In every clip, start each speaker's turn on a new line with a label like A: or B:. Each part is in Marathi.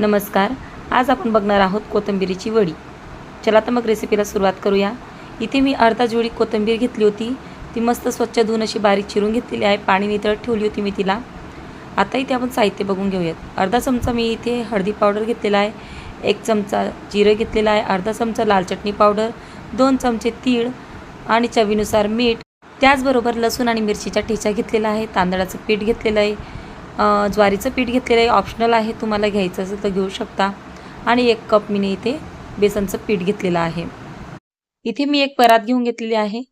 A: नमस्कार. आज आपण बघणार आहोत कोथिंबिरीची वडी. चला तर मग रेसिपीला सुरुवात करूया. इथे मी अर्धा जोडी कोथिंबीर घेतली होती. ती मस्त स्वच्छ धुवून अशी बारीक चिरून घेतलेली आहे. पाणी नितळत ठेवली होती मी तिला. आता इथे आपण साहित्य बघून घेऊयात. अर्धा चमचा मी इथे हळदी पावडर घेतलेला आहे. एक चमचा जिरं घेतलेला आहे. अर्धा चमचा लाल चटणी पावडर. दोन चमचे तीळ आणि चवीनुसार मीठ. त्याचबरोबर लसूण आणि मिरचीचा ठेचा घेतलेला आहे. तांदळाचं पीठ घेतलेलं आहे. ज्वारीचं पीठ घेतलेलं आहे. ऑप्शनल आहे. तुम्हाला घ्यायचं असेल तर घेऊ शकता. आणि एक कप मी इथे बेसनचं पीठ घेतलेलं आहे. इथे मी एक परात घेऊन घेतलेली आहे.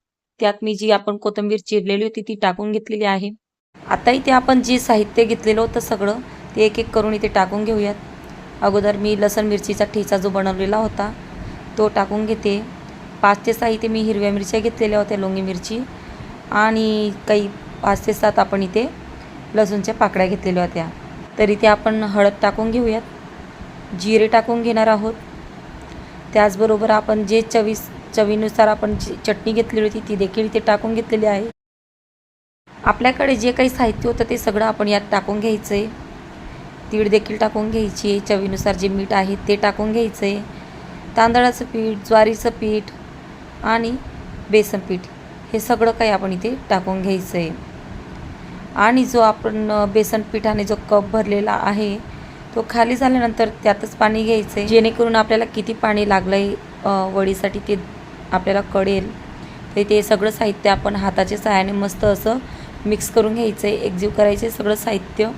A: त्यात मी जी आपण कोथिंबीर चिरलेली होती ती टाकून घेतलेली आहे. आता इथे आपण जे साहित्य घेतलेलं होतं सगळं ते एक एक करून इथे टाकून घेऊयात. अगोदर मी लसण मिरचीचा ठेचा जो बनवलेला होता तो टाकून घेते. पाच ते सहा इथे मी हिरव्या मिरच्या घेतलेल्या होत्या लोंगी मिरची. आणि काही पाच ते सात आपण इथे लसूणच्या पाकळ्या घेतलेल्या होत्या. तरी त्या आपण हळद टाकून घेऊयात. जिरे टाकून घेणार आहोत. त्याचबरोबर आपण जे चवीस चवीनुसार आपण जी चटणी घेतलेली होती ती देखील इथे टाकून घेतलेली आहे. आपल्याकडे जे काही साहित्य होतं ते सगळं आपण यात टाकून घ्यायचं आहे तीळ देखील टाकून घ्यायची. आहे चवीनुसार जे मीठ आहे ते टाकून घ्यायचं आहे तांदळाचं पीठ ज्वारीचं पीठ आणि बेसन पीठ हे सगळं काही आपण इथे टाकून घ्यायचं आहे आणि जो आपण बेसन पिठाने जो कप भरलेला आहे तो खाली झाल्यानंतर त्यातच पाणी घ्यायचं. आहे जेणेकरून आपल्याला किती पाणी लागलं आहे वडीसाठी ते आपल्याला कळेल. तर ते सगळं साहित्य आपण हाताच्या सहाय्याने मस्त असं मिक्स करून घ्यायचं आहे एकजीव करायचे सगळं साहित्य.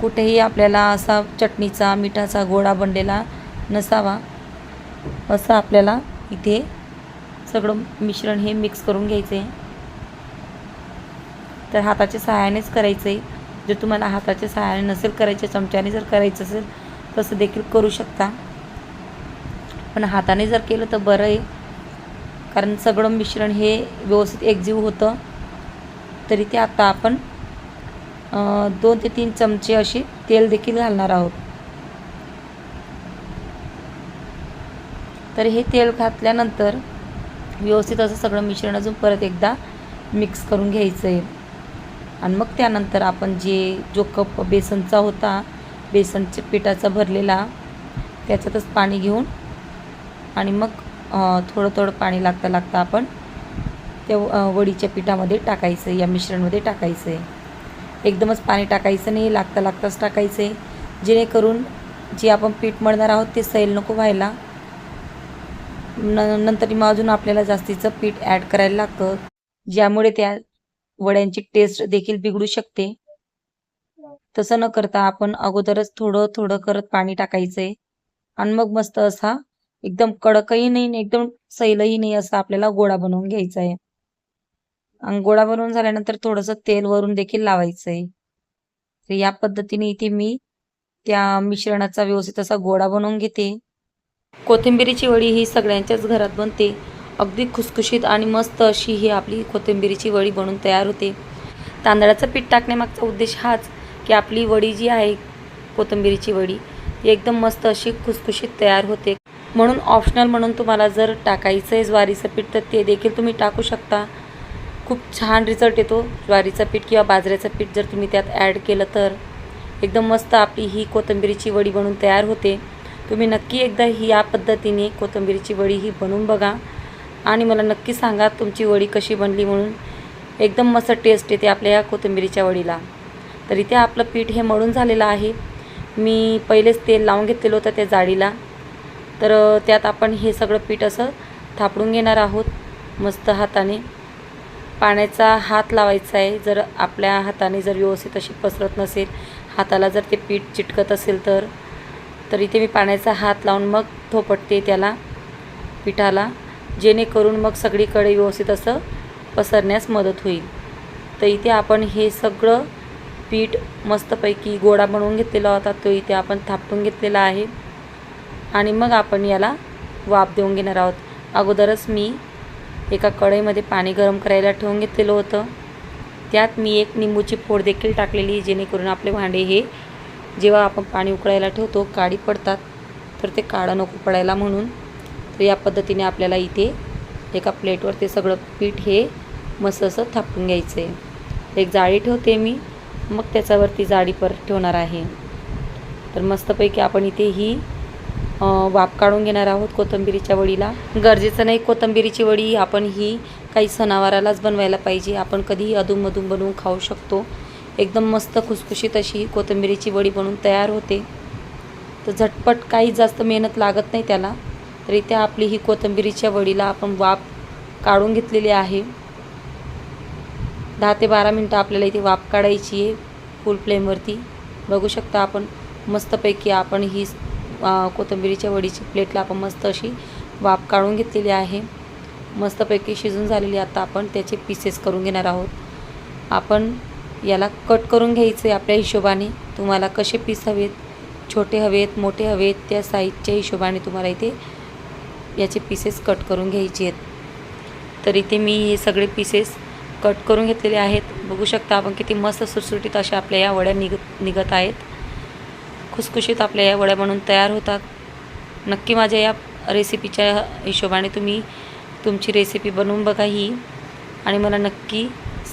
A: कुठेही आपल्याला असा चटणीचा मिठाचा गोळा बनलेला नसावा. असं आपल्याला इथे सगळं मिश्रण हे मिक्स करून घ्यायचं आहे तर हाताच्या सहाय्यानेच करायचं आहे जर तुम्हाला हाताच्या सहाय्याने नसेल करायचे चमच्याने जर करायचं असेल तसं देखील करू शकता. पण हाताने जर केलं तर बरं आहे. कारण सगळं मिश्रण हे व्यवस्थित एकजीव होतं. तरी ते आता आपण दोन ते तीन चमचे असे तेल देखील घालणार आहोत. तर हे तेल घातल्यानंतर व्यवस्थित असं सगळं मिश्रण अजून परत एकदा मिक्स करून घ्यायचं आहे आणि मग त्यानंतर आपण जे जो कप बेसनचा होता बेसनच्या पिठाचा भरलेला त्याच्यातच पाणी घेऊन आणि मग थोडं थोडं पाणी लागता लागता आपण त्या वडीच्या पिठामध्ये टाकायचं आहे या मिश्रणमध्ये टाकायचं. आहे एकदमच पाणी टाकायचं नाही लागता लागताच टाकायचं. आहे जेणेकरून जे आपण पीठ मळणार आहोत ते सैल नको व्हायला. न नंतर मग अजून आपल्याला जास्तीचं पीठ ॲड करायला लागतं. ज्यामुळे त्या वड्यांची टेस्ट देखील बिघडू शकते. तसं न करता आपण अगोदरच थोडं थोडं करत पाणी टाकायचंय आणि मग मस्त असा एकदम कडकही नाही एकदम सैलही नाही असा आपल्याला गोळा बनवून घ्यायचा आहे. आणि गोळा बनवून झाल्यानंतर थोडंसं तेल वरून देखील लावायचं आहे तर या पद्धतीने इथे मी त्या मिश्रणाचा व्यवस्थित असा गोळा बनवून घेते. कोथिंबीरीची वडी ही सगळ्यांच्याच घरात बनते. अगदी खुसखुशीत आणि मस्त अशी ही आपली कोथिंबिरीची वडी बनून तयार होते. तांदळाचं पीठ टाकण्यामागचा उद्देश हाच की आपली वडी जी आहे कोथिंबिरीची वडी ती एकदम मस्त अशी खुसखुशीत तयार होते. म्हणून ऑप्शनल म्हणून तुम्हाला जर टाकायचं आहे ज्वारीचं पीठ तर ते देखील तुम्ही टाकू शकता. खूप छान रिझल्ट येतो ज्वारीचं पीठ किंवा बाजऱ्याचं पीठ जर तुम्ही त्यात ॲड केलं तर. एकदम मस्त आपली ही कोथिंबिरीची वडी बनून तयार होते. तुम्ही नक्की एकदा ही या पद्धतीने कोथिंबिरीची वडी ही बनवून बघा. आणि मला नक्की सांगा तुमची वडी कशी बनली म्हणून. एकदम मस्त टेस्ट येते आपल्या या कोथिंबिरीच्या वडीला. तर इथे आपलं पीठ हे मळून झालेलं आहे. मी पहिलेच तेल लावून घेतलेलं होतं त्या जाळीला तर त्यात आपण हे सगळं पीठ असं थापडून घेणार आहोत मस्त हाताने. पाण्याचा हात लावायचा आहे. जर आपल्या हाताने जर व्यवस्थित अशी पसरत नसेल हाताला जर ते पीठ चिटकत असेल तर. तर इथे मी पाण्याचा हात लावून मग थोपटते त्याला पिठाला. जेणेकरून मग सगळीकडे व्यवस्थित असं पसरण्यास मदत होईल. तर इथे आपण हे सगळं पीठ मस्तपैकी गोळा बनवून घेतलेला होता तो इथे आपण थापटून घेतलेला आहे. आणि मग आपण याला वाफ देऊन घेणार आहोत. अगोदरच मी एका कढईमध्ये पाणी गरम करायला ठेवून घेतलेलं होतं. त्यात मी एक निंबूची फोड देखील टाकलेली जेणेकरून आपले भांडे हे जेव्हा आपण पाणी उकळायला ठेवतो काळी पडतात. तर ते काळं नको पडायला म्हणून. तर या पद्धतीने आपल्याला इथे एका प्लेटवर ते सगळं पीठ हे मस्त असं थापून घ्यायचं आहे एक जाळी ठेवते मी मग त्याच्यावरती जाळी परत ठेवणार आहे. तर मस्तपैकी आपण इथे ही वाफ काढून घेणार आहोत कोथंबिरीच्या वडीला. गरजेचं नाही कोथिंबिरीची वडी आपण ही काही सणावारालाच बनवायला पाहिजे. आपण कधीही अधूनमधून बनवून खाऊ शकतो. एकदम मस्त खुसखुशीत अशी कोथंबिरीची वडी बनवून तयार होते. तर झटपट काही जास्त मेहनत लागत नाही त्याला. तर इथे आपली ही कोथिंबिरीच्या वडीला आपण वाफ काढून घेतलेली आहे. दहा ते बारा मिनटं आपल्याला इथे वाफ काढायची आहे फुल फ्लेमवरती बघू शकता आपण मस्तपैकी आपण ही अ, कोथिंबिरीच्या वडीची प्लेटला आपण मस्त अशी वाफ काढून घेतलेली आहे. मस्तपैकी शिजून झालेली आता आपण त्याचे पीसेस करून घेणार आहोत. आपण याला कट करून घ्यायचे आपल्या हिशोबाने. तुम्हाला कसे पीस हवेत छोटे हवेत मोठे हवेत त्या साईजच्या हिशोबाने तुम्हाला इथे याचे पीसेस कट करून घ्यायचे आहेत. तर इथे मी हे सगळे पीसेस कट करून घेतलेले आहेत. बघू शकता आपण किती मस्त सुटसुटीत अशा आपल्या या वड्या निघत निघत आहेत. खुसखुशीत आपल्या या वड्या बनून तयार होतात. नक्की माझ्या या रेसिपीच्या हिशोबाने तुम्ही तुमची रेसिपी बनवून बघा ही. आणि मला नक्की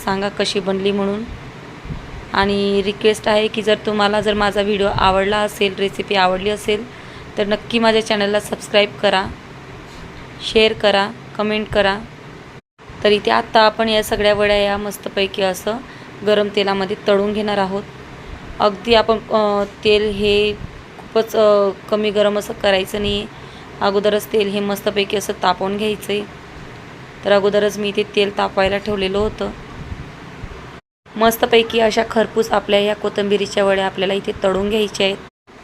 A: सांगा कशी बनली म्हणून. आणि रिक्वेस्ट आहे की जर तुम्हाला जर माझा व्हिडिओ आवडला असेल रेसिपी आवडली असेल तर नक्की माझ्या चॅनलला सबस्क्राईब करा. शेअर करा कमेंट करा. तर इथे आत्ता आपण या सगळ्या वड्या या मस्तपैकी असं गरम तेलामध्ये तळून घेणार आहोत. अगदी आपण तेल हे खूपच कमी गरम असं करायचं नाही अगोदरच तेल हे मस्तपैकी असं तापवून घ्यायचं आहे तर अगोदरच मी इथे तेल तापवायला ठेवलेलं होतं. मस्तपैकी अशा खरपूस आपल्या या कोथिंबिरीच्या वड्या आपल्याला इथे तळून घ्यायच्या आहेत.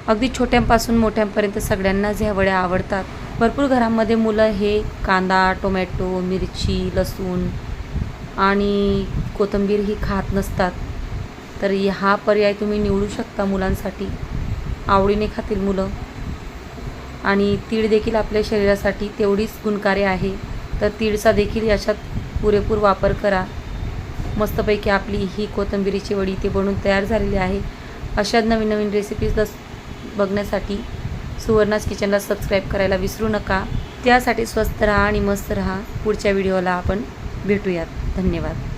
A: अगदी छोट्यांपासून मोठ्यांपर्यंत सगळ्यांनाच ह्या वड्या आवडतात. भरपूर घरांमध्ये मुलं हे कांदा टोमॅटो मिरची लसूण आणि कोथिंबीर ही खात नसतात. तर हा पर्याय तुम्ही निवडू शकता मुलांसाठी. आवडीने खातील मुलं. आणि तीळ देखील आपल्या शरीरासाठी तेवढीच गुणकारी आहे. तर तीळचा देखील याच्यात पुरेपूर वापर करा. मस्तपैकी आपली ही कोथिंबिरीची वडी ते बनवून तयार झालेली आहे. अशाच नवीन नवीन रेसिपीज बघण्यासाठी सुवर्णास किचनला सबस्क्राईब करायला विसरू नका. त्यासाठी स्वस्त राहा आणि मस्त राहा. पुढच्या व्हिडिओला आपण भेटूयात. धन्यवाद.